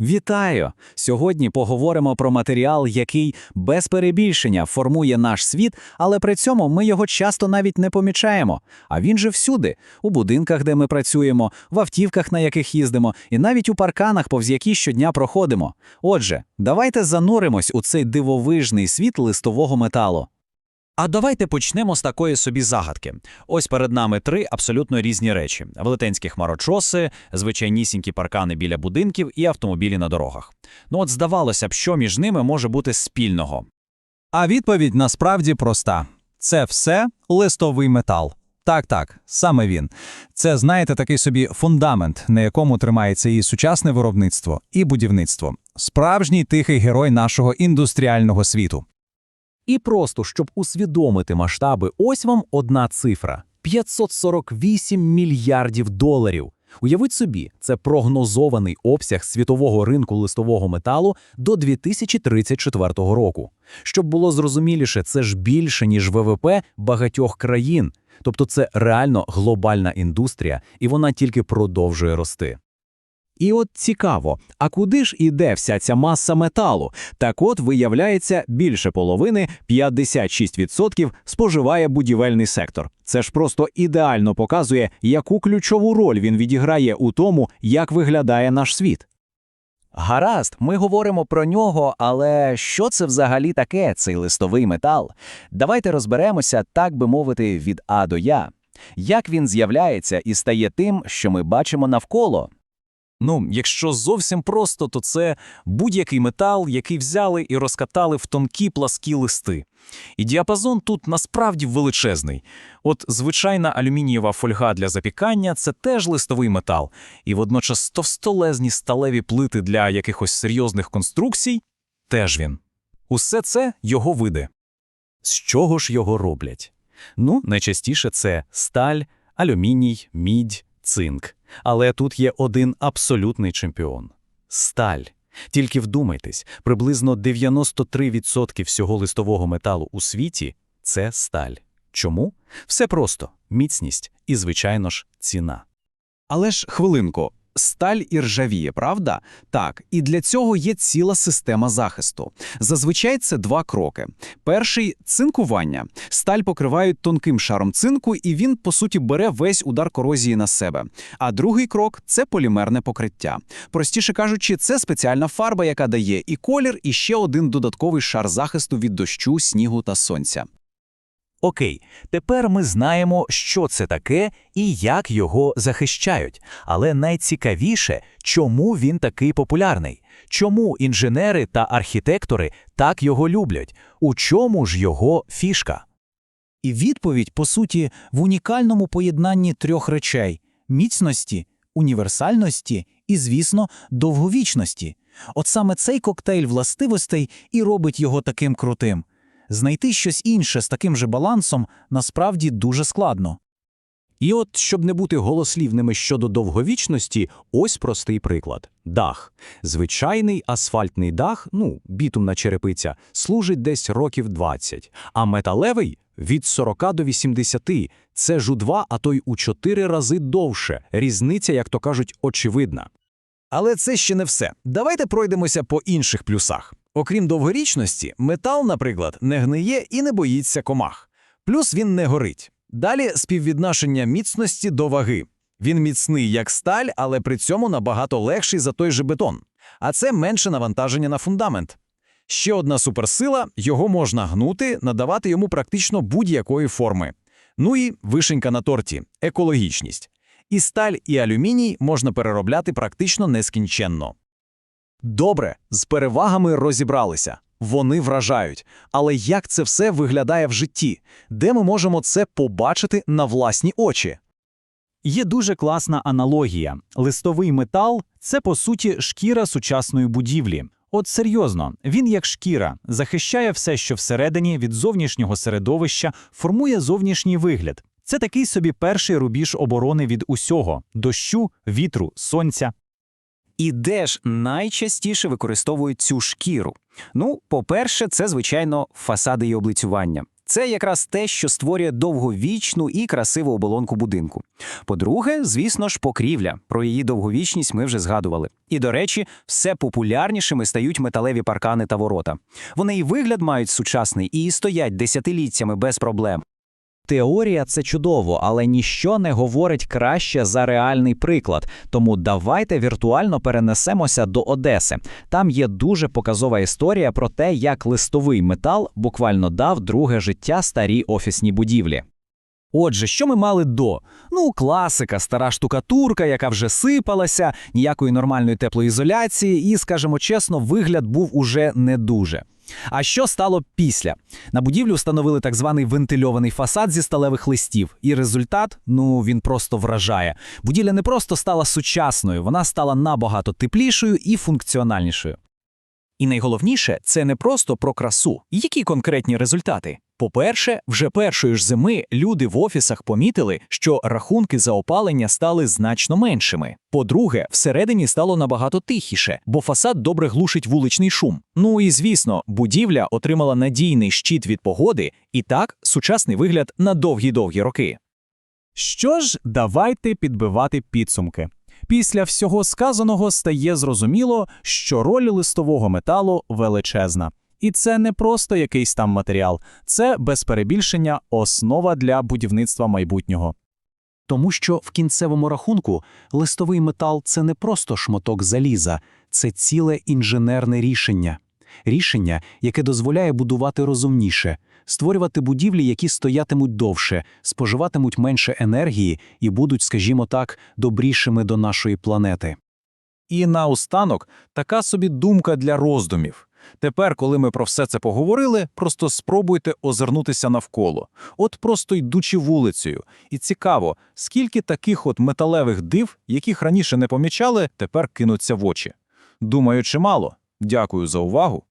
Вітаю! Сьогодні поговоримо про матеріал, який без перебільшення формує наш світ, але при цьому ми його часто навіть не помічаємо. А він же всюди: у будинках, де ми працюємо, в автівках, на яких їздимо, і навіть у парканах, повз які щодня проходимо. Отже, давайте зануримось у цей дивовижний світ листового металу. А давайте почнемо з такої собі загадки. Ось перед нами три абсолютно різні речі: велетенські хмарочоси, звичайнісінькі паркани біля будинків і автомобілі на дорогах. Ну от здавалося б, що між ними може бути спільного. А відповідь насправді проста: це все листовий метал. Так, так, саме він. Це, знаєте, такий собі фундамент, на якому тримається і сучасне виробництво, і будівництво. Справжній тихий герой нашого індустріального світу. І просто, щоб усвідомити масштаби, ось вам одна цифра: 548 мільярдів доларів. Уявіть собі, це прогнозований обсяг світового ринку листового металу до 2034 року. Щоб було зрозуміліше, це ж більше, ніж ВВП багатьох країн. Тобто це реально глобальна індустрія, і вона тільки продовжує рости. І от цікаво, а куди ж іде вся ця маса металу? Так от, виявляється, більше половини, 56% споживає будівельний сектор. Це ж просто ідеально показує, яку ключову роль він відіграє у тому, як виглядає наш світ. Гаразд, ми говоримо про нього, але що це взагалі таке, цей листовий метал? Давайте розберемося, так би мовити, від А до Я. Як він з'являється і стає тим, що ми бачимо навколо? Ну, якщо зовсім просто, то це будь-який метал, який взяли і розкатали в тонкі пласкі листи. І діапазон тут насправді величезний. От звичайна алюмінієва фольга для запікання це теж листовий метал, і водночас товстолезні сталеві плити для якихось серйозних конструкцій теж він. Усе це його види. З чого ж його роблять? Ну, найчастіше це сталь, алюміній, мідь, цинк. Але тут є один абсолютний чемпіон сталь. Тільки вдумайтесь, приблизно 93% всього листового металу у світі це сталь. Чому? Все просто міцність і, звичайно ж, ціна. Але ж хвилинку, сталь і ржавіє, правда? Так, і для цього є ціла система захисту. Зазвичай це два кроки. Перший цинкування. Сталь покривають тонким шаром цинку, і він, по суті, бере весь удар корозії на себе. А другий крок це полімерне покриття. Простіше кажучи, це спеціальна фарба, яка дає і колір, і ще один додатковий шар захисту від дощу, снігу та сонця. Окей, тепер ми знаємо, що це таке і як його захищають. Але найцікавіше, чому він такий популярний, чому інженери та архітектори так його люблять, у чому ж його фішка? І відповідь, по суті, в унікальному поєднанні трьох речей міцності, універсальності і, звісно, довговічності. От саме цей коктейль властивостей і робить його таким крутим. Знайти щось інше з таким же балансом насправді дуже складно. І от, щоб не бути голослівними щодо довговічності, ось простий приклад. Дах. Звичайний асфальтний дах, ну, бітумна черепиця, служить десь років 20, а металевий – від 40 до 80. Це ж у два, а то й у чотири рази довше. Різниця, як то кажуть, очевидна. Але це ще не все. Давайте пройдемося по інших плюсах. Окрім довгорічності, метал, наприклад, не гниє і не боїться комах. Плюс він не горить. Далі співвідношення міцності до ваги. Він міцний як сталь, але при цьому набагато легший за той же бетон. А це менше навантаження на фундамент. Ще одна суперсила його можна гнути, надавати йому практично будь-якої форми. Ну і вишенька на торті екологічність. І сталь, і алюміній можна переробляти практично нескінченно. Добре, з перевагами розібралися. Вони вражають. Але як це все виглядає в житті? Де ми можемо це побачити на власні очі? Є дуже класна аналогія. Листовий метал це, по суті, шкіра сучасної будівлі. От серйозно, він як шкіра, захищає все, що всередині від зовнішнього середовища, формує зовнішній вигляд. Це такий собі перший рубіж оборони від усього дощу, вітру, сонця. І де ж найчастіше використовують цю шкіру? Ну, по-перше, це, звичайно, фасади і облицювання. Це якраз те, що створює довговічну і красиву оболонку будинку. По-друге, звісно ж, покрівля. Про її довговічність ми вже згадували. І, до речі, все популярнішими стають металеві паркани та ворота. Вони і вигляд мають сучасний, і стоять десятиліттями без проблем. Теорія це чудово, але ніщо не говорить краще за реальний приклад. Тому давайте віртуально перенесемося до Одеси. Там є дуже показова історія про те, як листовий метал буквально дав друге життя старій офісній будівлі. Отже, що ми мали до? Ну, класика, стара штукатурка, яка вже сипалася, ніякої нормальної теплоізоляції, і, скажімо чесно, вигляд був уже не дуже. А що стало після? На будівлю встановили так званий вентильований фасад зі сталевих листів, і результат, ну він просто вражає. Будівля не просто стала сучасною, вона стала набагато теплішою і функціональнішою. І найголовніше, це не просто про красу. Які конкретні результати? По-перше, вже першої ж зими люди в офісах помітили, що рахунки за опалення стали значно меншими. По-друге, всередині стало набагато тихіше, бо фасад добре глушить вуличний шум. Ну і звісно, будівля отримала надійний щит від погоди, і так сучасний вигляд на довгі-довгі роки. Що ж, давайте підбивати підсумки. Після всього сказаного стає зрозуміло, що роль листового металу величезна. І це не просто якийсь там матеріал, це без перебільшення основа для будівництва майбутнього. Тому що в кінцевому рахунку листовий метал це не просто шматок заліза, це ціле інженерне рішення. Рішення, яке дозволяє будувати розумніше, створювати будівлі, які стоятимуть довше, споживатимуть менше енергії і будуть, скажімо так, добрішими до нашої планети. І наостанок така собі думка для роздумів. Тепер, коли ми про все це поговорили, просто спробуйте озирнутися навколо. От просто йдучи вулицею. І цікаво, скільки таких от металевих див, яких раніше не помічали, тепер кинуться в очі. Думаю, чимало. Дякую за увагу.